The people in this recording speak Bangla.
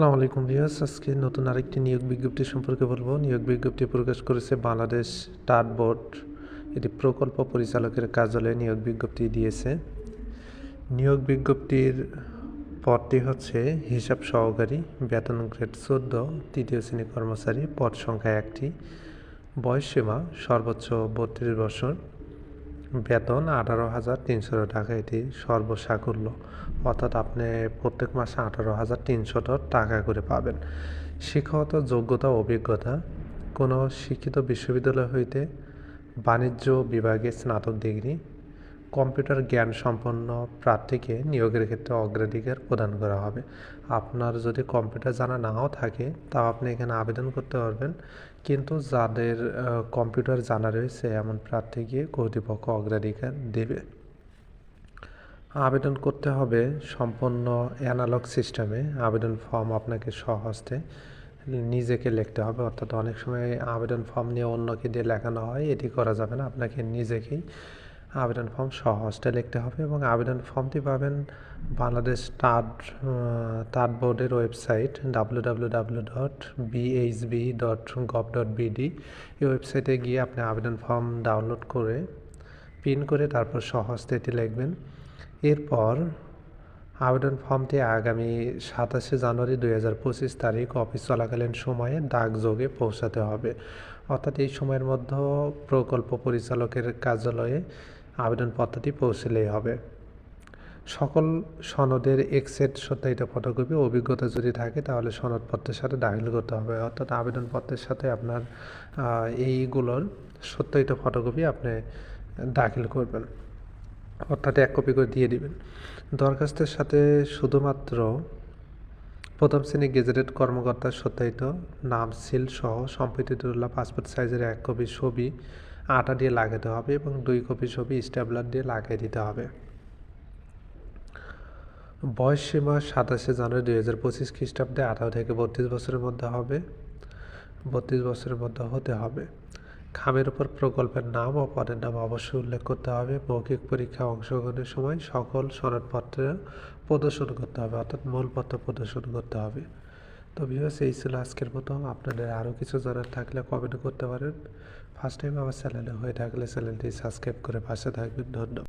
আসসালামু আলাইকুম ভিউয়ার্স। আজকে নতুন আরেকটি নিয়োগ বিজ্ঞপ্তি সম্পর্কে বলব। নিয়োগ বিজ্ঞপ্তি প্রকাশ করেছে বাংলাদেশ টাট বোর্ড, এটি প্রকল্প পরিচালকের কার্যালয়ে নিয়োগ বিজ্ঞপ্তি দিয়েছে। নিয়োগ বিজ্ঞপ্তির পদটি হচ্ছে হিসাব সহকারী, বেতন গ্রেড চোদ্দ, তৃতীয় শ্রেণি কর্মচারী, পদ সংখ্যা একটি বয়সসীমা সর্বোচ্চ বত্রিশ বছর। বেতন আঠারো হাজার তিনশো টাকা এটি সর্বসাকুল্য। অর্থাৎ আপনি প্রত্যেক মাসে আঠারো হাজার তিনশো টাকা করে পাবেন। শিক্ষাগত যোগ্যতা অভিজ্ঞতা। কোনো শিক্ষিত বিশ্ববিদ্যালয় হইতে বাণিজ্য বিভাগে স্নাতক ডিগ্রি। কম্পিউটার জ্ঞান সম্পন্ন প্রার্থীকে নিয়োগের ক্ষেত্রে অগ্রাধিকার প্রদান করা হবে। আপনার যদি কম্পিউটার জানা নাও থাকে, তাও আপনি এখানে আবেদন করতে পারবেন। কিন্তু যাদের কম্পিউটার জানা রয়েছে, এমন প্রার্থীকে কর্তৃপক্ষ অগ্রাধিকার দেবে। আবেদন করতে হবে সম্পূর্ণ অ্যানালগ সিস্টেমে। আবেদন ফর্ম আপনাকে স্বহস্তে নিজেকে লিখতে হবে। অর্থাৎ অনেক সময় আবেদন ফর্ম নিয়ে অন্যকে দিয়ে লেখানো হয়, এটি করা যাবে না। আপনাকে নিজেকেই আবেদন ফর্ম স্বহস্তে লিখতে হবে এবং আবেদন ফর্মটি পাবেন বাংলাদেশ টাট টাট বোর্ডের website W dot dot gov dot এই ওয়েবসাইটে গিয়ে আপনি আবেদন ফর্ম ডাউনলোড করে প্রিন্ট করে তারপর স্বহস্তে এটি লিখবেন। এরপর আবেদন ফর্মটি আগামী সাতাশে জানুয়ারি দুই হাজার পঁচিশ তারিখ অফিস চলাকালীন সময়ে ডাকযোগে পৌঁছাতে হবে। অর্থাৎ এই সময়ের মধ্যে প্রকল্প পরিচালকের কার্যালয়ে আবেদনপত্রটি পৌঁছলেই হবে। সকল সনদের এক্সেট সত্যায়িত ফটোকপি অভিজ্ঞতা যদি থাকে, তাহলে সনদপত্রের সাথে দাখিল করতে হবে। অর্থাৎ আবেদনপত্রের সাথে আপনার এইগুলোর সত্যায়িত ফটোকপি আপনি দাখিল করবেন। অর্থাৎ এক কপি করে দিয়ে দিবেন। দরখাস্তের সাথে শুধুমাত্র প্রথম শ্রেণি গেজেটেড কর্মকর্তার সত্যায়িত নাম, সিল সহ সম্প্রতিতুল্লাহ পাসপোর্ট সাইজের এক কপি ছবি আটা দিয়ে লাগাতে হবে এবং দুই কপি ছবি স্ট্যাবলার দিয়ে লাগিয়ে দিতে হবে। বয়স সীমা সাতাশে জানুয়ারি দুই হাজার পঁচিশ খ্রিস্টাব্দে আঠারো থেকে বত্রিশ বছরের মধ্যে হবে। বত্রিশ বছরের মধ্যে হতে হবে। খামের উপর প্রকল্পের নাম ও পদের নাম অবশ্যই উল্লেখ করতে হবে। মৌখিক পরীক্ষা অংশগ্রহণের সময় সকল সনদপত্র প্রদর্শন করতে হবে, অর্থাৎ মূলপত্র প্রদর্শন করতে হবে। তো ভিউয়ার্স এই ছিল আজকের মতো। আপনাদের আরও কিছু জানার থাকলে কমেন্ট করতে পারেন। ফার্স্ট টাইম আমার চ্যানেলে হয়ে থাকলে চ্যানেলটি সাবস্ক্রাইব করে পাশে থাকবেন। ধন্যবাদ।